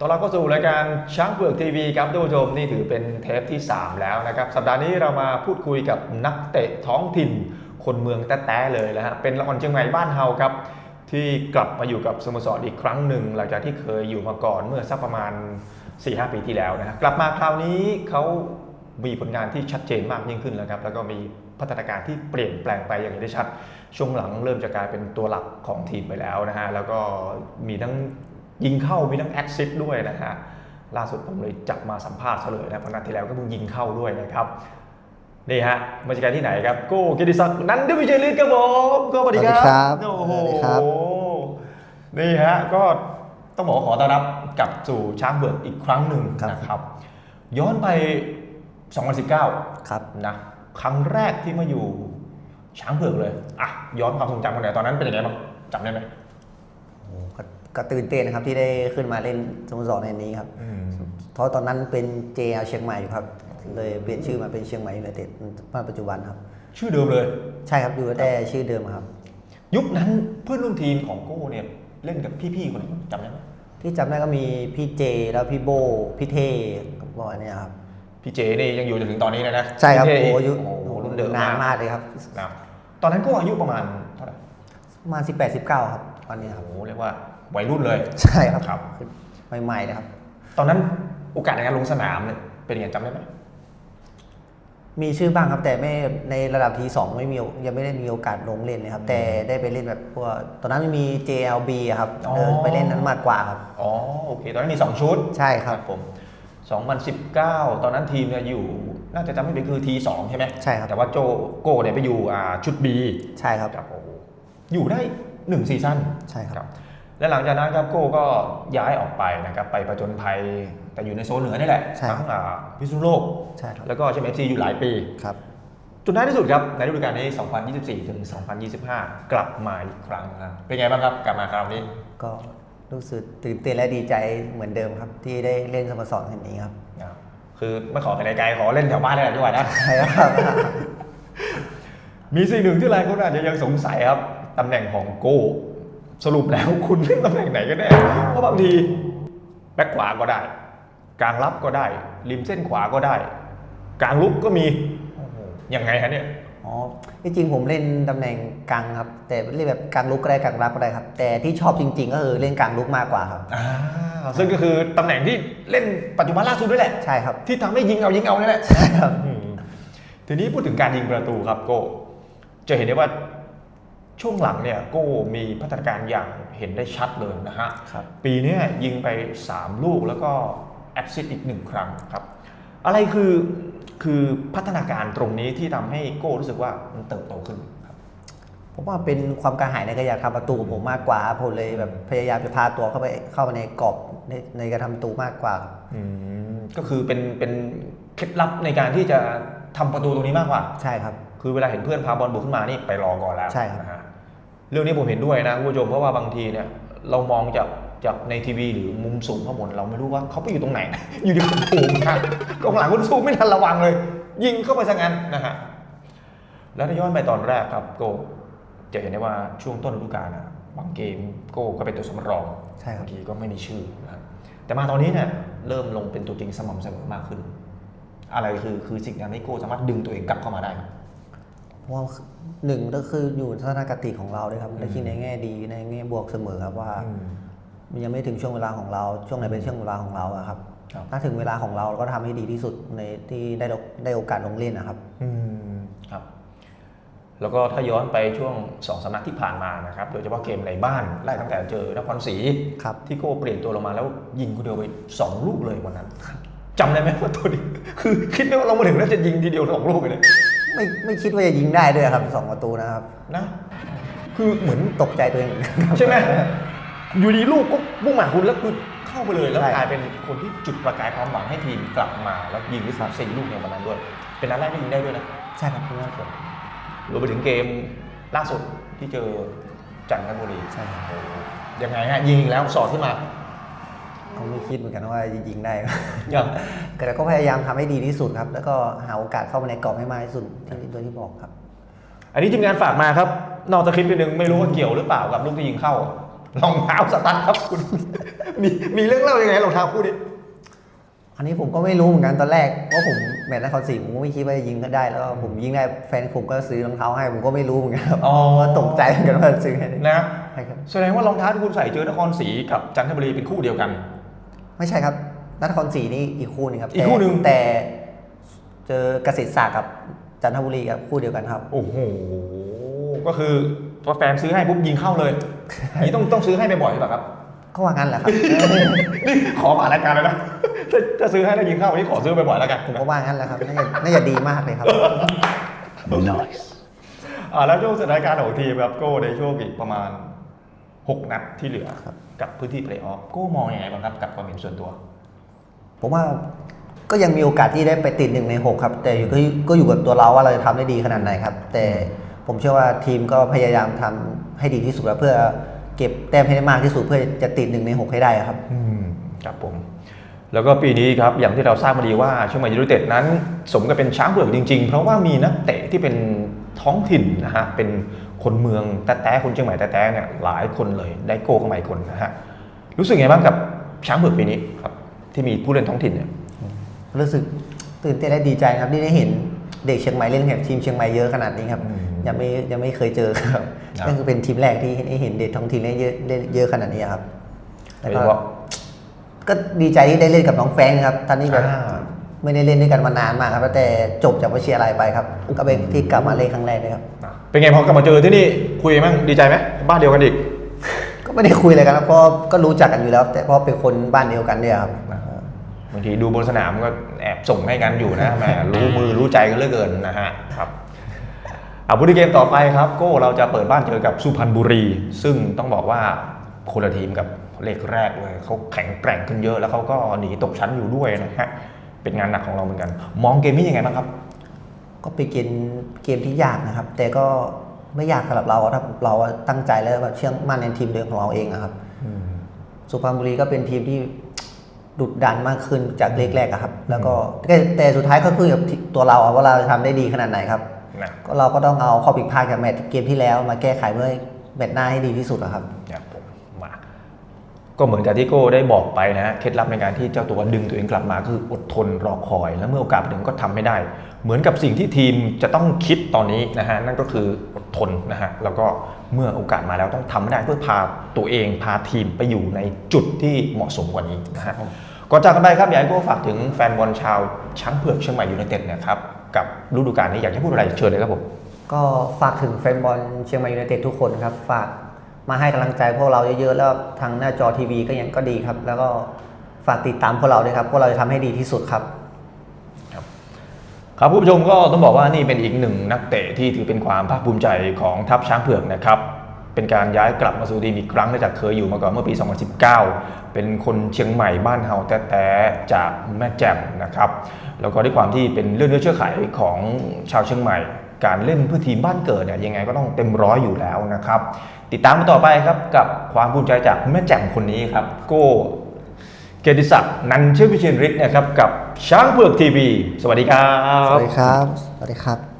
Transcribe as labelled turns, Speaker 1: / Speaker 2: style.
Speaker 1: ตอนเราก็สู่รายการช้างเผือกทีวีครับท่านผู้ชมนี่ถือเป็นเทปที่ 3 แล้วนะครับ สัปดาห์นี้เรามาพูดคุยกับนักเตะท้องถิ่น คนเมืองแต้ๆเลยนะฮะเป็นละครเชียงใหม่บ้านเฮาครับ ที่กลับมาอยู่กับสโมสรอีกครั้งหนึ่ง หลังจากที่เคยอยู่มาก่อนเมื่อสักประมาณ 4-5 ปีที่แล้วนะฮะกลับมาคราวนี้เขามีผลงานที่ชัดเจนมากยิ่งขึ้นแล้วครับแล้วก็มีพัฒนาการที่เปลี่ยนแปลงไปอย่างเห็นได้ชัด ช่วงหลังเริ่มจะกลายเป็นตัวหลักของทีมไปแล้วนะฮะแล้วก็มีทั้ง ยิงเข้ามีทั้งแอคซิสด้วยนะฮะล่าสุดผมเลยจับมาสัมภาษณ์ซะเลยนะเพราะนัดที่แล้วก็เพิ่งยิงเข้าด้วยนะครับนี่ฮะมาจากการที่ไหนครับโก้กิติศักดิ์นันทวิชัยฤทธิ์ครับผมก็สวัสดีครั
Speaker 2: สวัสดีครับ
Speaker 1: โอ้โห
Speaker 2: สวัสดีครับ
Speaker 1: นี่ฮะก็ต้องบอกว่าขอต้อนรับกลับสู่ช้างเบิกอีกครั้งหนึ่งนะครับ ย้อนไป 2019
Speaker 2: ครับ
Speaker 1: นะครั้งแรกที่มาอยู่ช้างเผือกเลยอะย้อนความทรงจำกันหน่อยตอนนั้นเป็นยังไงบ้างจำได้ไหม
Speaker 2: โอ้ ก็ก็ตื่นเต้นนะครับที่ได้ขึ้นมาเล่นสโมสรในนี้ครับเพราะตอนนั้นเป็น JL เชียงใหม่อยู่ครับ เลยเปลี่ยนชื่อมาเป็นเชียงใหม่ยูไนเต็ดมาปัจจุบันครับ
Speaker 1: ชื่อเดิมเลย
Speaker 2: ใช่ครับอยู่แต่ชื่อเดิมครับ
Speaker 1: ยุคนั้นเพื่อนร่วมทีมของโก้เนี่ยเล่นกับพี่ๆคนไหนจำได้ไหม
Speaker 2: ที่จำได้ก็มีพี่เจแล้วพี่โบพี่เท่กับประมาณเนี้ยครับ
Speaker 1: พี่เจนี่ยังอยู่จนถึงตอนนี้เลยนะ
Speaker 2: ใช่ครับ
Speaker 1: พี่เท่
Speaker 2: โอ้อายุ
Speaker 1: โอ้โหรุ่นเดิม
Speaker 2: นาน
Speaker 1: มาก
Speaker 2: มากเลยครับ
Speaker 1: นะตอนนั้นก็อายุประมาณเท่าไหร่
Speaker 2: ประมาณ18 19ครับตอนนี้ครับ
Speaker 1: โอ้โหเรียกว่า วัยรุ่นเลย
Speaker 2: ใช่ครับ
Speaker 1: ครับ
Speaker 2: ใหม่ๆนะครับ
Speaker 1: ตอนนั้นโอกาสในการลงสนามเนี่ยเป็นยังไงจำได้ไหม
Speaker 2: มีชื่อบ้างครับแต่ไม่ในระดับทีสองไม่มียังไม่ได้มีโอกาสลงเล่นเลยครับ แต่ได้ไปเล่นแบบพวกตอนนั้นมี JLB อะครับเออไปเล่นนั้นมากกว่าครับ
Speaker 1: อ๋อโอเค ตอนนั้นมี 2 ชุด
Speaker 2: ใช่ครับ
Speaker 1: ผม 2019 ตอนนั้นทีมเนี่ยอยู่ น่าจะจำไม่ผิดคือทีสองใช่ไหม
Speaker 2: ใช่ครับ
Speaker 1: แต่ว่าโจโก้เนี่ยไปอยู่อ่าชุด B
Speaker 2: ใช่ครับ
Speaker 1: ครับโอ้โหอยู่ได้1ซีซั่น
Speaker 2: ใช่ครับ
Speaker 1: และหลังจากนั้นครับโก้ก็ย้ายออกไปนะครับไปประจนภัยแต่อยู่ในโซนเหนือนี่แหละ
Speaker 2: ใช่ครับ
Speaker 1: ทั้งอ่าพิษณุโลก
Speaker 2: ใช่ครับ
Speaker 1: แล้วก็เชมเอฟซีอยู่หลายปี
Speaker 2: ครับ
Speaker 1: จนท้ายที่สุดครับในฤดูกาลนี้ 2024 ถึง 2025 กลับมาอีกครั้งครับเป็นไงบ้างครับกลับมาคราวนี้
Speaker 2: ก็รู้สึกตื่นเต้นและดีใจเหมือนเดิมครับ ที่ได้เล่นสโมสรแห่งนี้ครับ
Speaker 1: นะครับคือไม่ขอไปไกลๆขอเล่นแถวบ้านนี่แหละดีกว่านะ
Speaker 2: ใช่ครับ
Speaker 1: มีสิ่งหนึ่งที่หลายคนอาจจะยังสงสัยครับตำแหน่งของโก้ สรุปแล้วคุณเล่นตำแหน่งไหนกันแน่เพราะบางทีแบ็คขวาก็ได้ กลางรับก็ได้ ริมเส้นขวาก็ได้ กลางลุกก็มียังไงฮะเนี่ย
Speaker 2: อ๋อที่จริงผมเล่นตำแหน่งกลางครับ แต่เล่นแบบกลางลุกก็ได้กลางรับก็ได้ครับ แต่ที่ชอบจริง ๆ ก็คือเล่นกลางลุกมากกว่าครับ
Speaker 1: อ่าซึ่งก็คือตำแหน่งที่เล่นปัจจุบันล่าสุดด้วยแหละ
Speaker 2: ใช่ครับ
Speaker 1: ที่ทำให้ยิงเอายิงเอานี่แหละ
Speaker 2: ใช่ครับ
Speaker 1: อืมทีนี้พูดถึงการยิงประตูครับโก้จะเห็นได้ว่า ช่วงหลังเนี่ยโก้มีพัฒนาการอย่างเห็นได้ชัดเลยนะฮะ
Speaker 2: ครับ
Speaker 1: ปีเนี้ยยิงไป 3 ลูกแล้วก็แอคซิสอีกหนึ่งครั้งครับ อะไรคือคือพัฒนาการตรงนี้ที่ทำให้โก้รู้สึกว่ามันเติบโตขึ้นครับ
Speaker 2: ผมว่าเป็นความกระหายในการอยากทำประตูของผมมากกว่าครับผมเลยแบบพยายามจะพาตัวเข้าไปเข้าไปในกรอบในในการทำประตูมากกว่าครับ
Speaker 1: อืมก็คือเป็นเป็นเคล็ดลับในการที่จะทำประตูตรงนี้มากกว่า
Speaker 2: ใช่ครับ
Speaker 1: คือเวลาเห็นเพื่อนพาบอลบุกขึ้นมานี่ไปรอก่อนแล้ว
Speaker 2: ใช่ครับ
Speaker 1: นะฮะเรื่องนี้ผมเห็นด้วยนะคุณผู้ชมเพราะว่าบางทีเนี่ยเรามองจากจากในทีวีหรือมุมสูงข้างบนเราไม่รู้ว่าเขาไปอยู่ตรงไหน อยู่ดีเขาโผล่มากองหลังคุณสู้ไม่ทันระวังเลย ยิงเข้าไปซะงั้นนะฮะแล้วถ้าย้อนไปตอนแรกครับโกจะเห็นได้ว่าช่วงต้นฤดูกาลนะบางเกมโก้ก็เป็นตัวสำรอง
Speaker 2: ใช่ครับ
Speaker 1: บางทีก็ไม่มีชื่อนะครับแต่มาตอนนี้เนี่ยเริ่มลงเป็นตัวจริงสม่ำเสมอมากขึ้น อะไรคือคือสิ่งที่ทำให้โก้สามารถดึงตัวเองกลับเข้ามาได้ครับ
Speaker 2: เพราะว่าหนึ่งก็คืออยู่ทัศนคติของเราด้วยครับ
Speaker 1: อืม
Speaker 2: ในที่ในแง่ดีในแง่บวกเสมอครับว่า
Speaker 1: อืม
Speaker 2: มันยังไม่ถึงช่วงเวลาของเรา ช่วงไหนเป็นช่วงเวลาของเราอะครับ
Speaker 1: ครับ
Speaker 2: ถ้าถึงเวลาของเราเราก็ทำให้ดีที่สุดในที่ได้โอได้โอกาสลงเล่นนะครับ
Speaker 1: อืมครับ แล้วก็ถ้าย้อนไปช่วงสองสำนักที่ผ่านมานะครับ โดยเฉพาะเกมในบ้านไล่ตั้งแต่เจอนครศรี
Speaker 2: ครับ
Speaker 1: ที่โก้เปลี่ยนตัวลงมาแล้วยิงคนเดียวไปสองลูกเลยวันนั้นจำได้ไหมว่าตัวนี้คือ คิดไหมว่าเรามาถึงแล้วจะยิงทีเดียวสองลูกเลย
Speaker 2: ไม่ไม่คิดว่าจะยิงได้ด้วยครับสองประตูนะครับ
Speaker 1: นะ คือเหมือน
Speaker 2: ตกใจตัวเองเหมือนกันครับ
Speaker 1: ใช่ไหมอยู่ดีลูกก็มุ่งหมายคุณแล้วคือเข้าไปเลยแล้ว
Speaker 2: ใช่
Speaker 1: กลายเป็นคนที่จุดประกายความหวังให้ทีมกลับมา แล้วยิงได้สามสี่ลูกในวันนั้นด้วย เป็นนัดแรกที่ยิงได้ด้วยนะ
Speaker 2: ใช่ครับเพื่อนผม
Speaker 1: รวมไปถึงเกมล่าสุดที่เจอจันทบุรี
Speaker 2: ใช่ครับ
Speaker 1: ยังไงฮะยิงอีกแล้วสอดขึ้นมา
Speaker 2: ก็ไม่คิดเหมือนกันว่าจะยิงได้ครับ
Speaker 1: ยัง
Speaker 2: แต่ก็พยายามทำให้ดีที่สุดครับ แล้วก็หาโอกาสเข้ามาในกรอบให้มากที่สุดที่ตัวที่บอกครับ
Speaker 1: อันนี้ทีมงานฝากมาครับ นอกจากคลิปนิดนึงไม่รู้ว่าเกี่ยวหรือเปล่ากับลูกที่ยิงเข้ารองเท้าสตั๊ดครับคุณ มีมีเรื่องเล่ายังไงรองเท้าคู่นี้
Speaker 2: อันนี้ผมก็ไม่รู้เหมือนกันตอนแรกว่าผมแมตช์นครศรีผมก็ไม่คิดว่าจะยิงก็ได้ แล้วก็ผมยิงได้แฟนผมก็ซื้อรองเท้าให้ผมก็ไม่รู้เหมือนกันครับ
Speaker 1: อ๋อ
Speaker 2: ว่าตกใจเหมือนกันว่าซื้อให้
Speaker 1: นะ
Speaker 2: ใช่ครับ
Speaker 1: แสดงว่ารองเท้าที่คุณใส่เจอนครศรีกับจันทบุรีเป็นคู่เดียวกัน
Speaker 2: ไม่ใช่ครับนครศรีนี่อีกคู่หนึงครับ
Speaker 1: อีกคู่หนึ่ง
Speaker 2: แต่แต่เจอเกษตรศาสตร์กับจันทบุรีครับคู่เดียวกันครับ
Speaker 1: โอ้โห ก็คือพอแฟนซื้อให้ปุ๊บยิงเข้าเลยนี่ต้องต้องซื้อให้บ่อยๆหรือเปล่าครับ
Speaker 2: ก็ว่างั้นแหละครับ
Speaker 1: นี่ขอผ่านรายการเลยนะถ้าถ้าซื้อให้แล้วยิงเข้าวันนี้ขอซื้อบ่อยๆแล้วกัน
Speaker 2: ผมก็ว่างั้นแหละครับน่าจะน่าจะดีมากเลยครับ
Speaker 1: อ่าแล้วช่วงสถานการณ์ของทีมครับโก้ในช่วงอีกประมาณ 6 นัดที่เหลือ กับพื้นที่เพลย์ออฟโก้มองยังไงบ้างครับกับความเห็นส่วนตัว
Speaker 2: ผมว่าก็ยังมีโอกาสที่ได้ไปติดหนึ่งในหกครับ แต่อยู่ก็ก็อยู่กับตัวเราว่าเราจะทำได้ดีขนาดไหนครับ แต่ผมเชื่อว่าทีมก็พยายามทำให้ดีที่สุดแล้วเพื่อเก็บแต้มให้ได้มากที่สุดเพื่อจะติดหนึ่งในหกให้ได้ครับ
Speaker 1: อืมครับผม แล้วก็ปีนี้ครับอย่างที่เราทราบมาดีว่าเชียงใหม่ยูไนเต็ดนั้น สมกับเป็นช้างเผือกจริงๆ เพราะว่ามีนักเตะที่เป็นท้องถิ่นนะฮะเป็น คนเมืองแต้ๆคนเชียงใหม่แต้ๆเนี่ยหลายคนเลยได้โก้เข้ามาอีกคนนะฮะรู้สึกไงบ้างกับช้างเผือกปีนี้ครับ ที่มีผู้เล่นท้องถิ่นเนี่ย
Speaker 2: รู้สึกตื่นเต้นและดีใจครับที่ได้เห็นเด็กเชียงใหม่เล่นกับทีมเชียงใหม่เยอะขนาดนี้ครับ
Speaker 1: อืม
Speaker 2: ยังไม่ยังไม่เคยเจอครับ
Speaker 1: ครับ
Speaker 2: นั่นคือเป็นทีมแรกที่ได้เห็นเด็กท้องถิ่นเล่นเยอะเล่นเยอะขนาดนี้ครับ
Speaker 1: โด
Speaker 2: แล้ว
Speaker 1: ยเฉ
Speaker 2: ก็
Speaker 1: พาะ
Speaker 2: ก็ดีใจที่ได้เล่นกับน้องแฟรงค์ครับท่านนี้แบบ
Speaker 1: อ่า
Speaker 2: ไม่ได้เล่นด้วยกันมานานมากครับแต่จบจากวชิรอะไรไปครับ ก็เป็นที่กลับมาเล่นครั้งแรกเลยครับ
Speaker 1: เป็นไงพอกลับมาเจอที่นี่คุยมั้งดีใจไหมบ้านเดียวกันอีก
Speaker 2: ก็ไม่ได้คุยอะไรกันครับเพราะก็รู้จักกันอยู่แล้ว แต่เพราะเป็นคนบ้านเดียวกันเนี่ยครับ
Speaker 1: บางทีดูบนสนามก็แอบส่งให้กันอยู่นะแหมรู้มือรู้ใจกันเหลือเกินนะฮะครับเอาพูดถึงเกมต่อไปครับโก้เราจะเปิดบ้านเจอกับสุพรรณบุรี ซึ่งต้องบอกว่าคนละทีมกับเลขแรกเลยเขาแข็งแกร่งขึ้นเยอะแล้วเขาก็หนีตกชั้นอยู่ด้วยนะฮะ เป็นงานหนักของเราเหมือนกัน มองเกมนี้ยังไงบ้างครับ
Speaker 2: ก็เป็นเกมเกมที่ยากนะครับ แต่ก็ไม่ยากสำหรับเราถ้าเราตั้งใจแล้วแบบเชื่อมั่นในทีมเดิมของเราเองอะครับสุพรรณบุรีก็เป็นทีมที่ดุดันมากขึ้นจากเลขแรกอะครับ แล้วก็แต่แต่สุดท้ายก็คือกับตัวเราอะว่าเราจะทำได้ดีขนาดไหนครับ
Speaker 1: นะ
Speaker 2: ก็เราก็ต้องเอาข้อผิดพลาดจากแมตช์เกมที่แล้วมาแก้ไขเพื่อให้แมตช์หน้าให้ดีที่สุดอะครับ
Speaker 1: ครับผมมา ก็เหมือนกับที่โก้ได้บอกไปนะฮะเคล็ดลับในการที่เจ้าตัวดึงตัวเองกลับมาคืออดทนรอคอย แล้วเมื่อโอกาสถึงก็ทำไม่ได้ เหมือนกับสิ่งที่ทีมจะต้องคิดตอนนี้นะฮะนั่นก็คืออดทนนะฮะแล้วก็เมื่อโอกาสมาแล้วต้องทำให้ได้เพื่อพาตัวเองพาทีมไปอยู่ในจุดที่เหมาะสมกว่านี้นะฮะก่อนจากกันไปครับอยากให้โก้ฝากถึงแฟนบอลชาวช้างเผือกเชียงใหม่ยูไนเต็ดนะครับกับฤดูกาลนี้อยากจะพูดอะไรเชิญเลยครับผม
Speaker 2: ก็ฝากถึงแฟนบอลเชียงใหม่ยูไนเต็ดทุกคนครับฝาก มาให้กำลังใจพวกเราเยอะๆ แล้วทางหน้าจอทีวีก็ยังก็ดีครับ แล้วก็ฝากติดตามพวกเราด้วยครับ พวกเราจะทำให้ดีที่สุดครับ
Speaker 1: ครับผู้ชมก็ต้องบอกว่านี่เป็นอีกหนึ่งนักเตะที่ถือเป็นความภาคภูมิใจของทัพช้างเผือกนะครับ เป็นการย้ายกลับมาสู่ทีมอีกครั้งหลังจากเคยอยู่มาก่อนเมื่อปี 2019 เป็นคนเชียงใหม่บ้านเฮาแต่แต่จากแม่แจ่มนะครับ แล้วก็ด้วยความที่เป็นเลือดเนื้อเชื้อไขของชาวเชียงใหม่ การเล่นเพื่อทีมบ้านเกิดเนี่ยยังไงก็ต้องเต็มร้อยอยู่แล้วนะครับ ติดตามมาต่อไปครับกับความภูมิใจจากแม่แจ่มคนนี้ครับ โก้เกียรติศักดิ์นันเชอพิชินฤทธิ์นะครับกับช้างเผือกทีวีสวัสดีครับ
Speaker 2: สวัสดีครับ สวัสดีครับ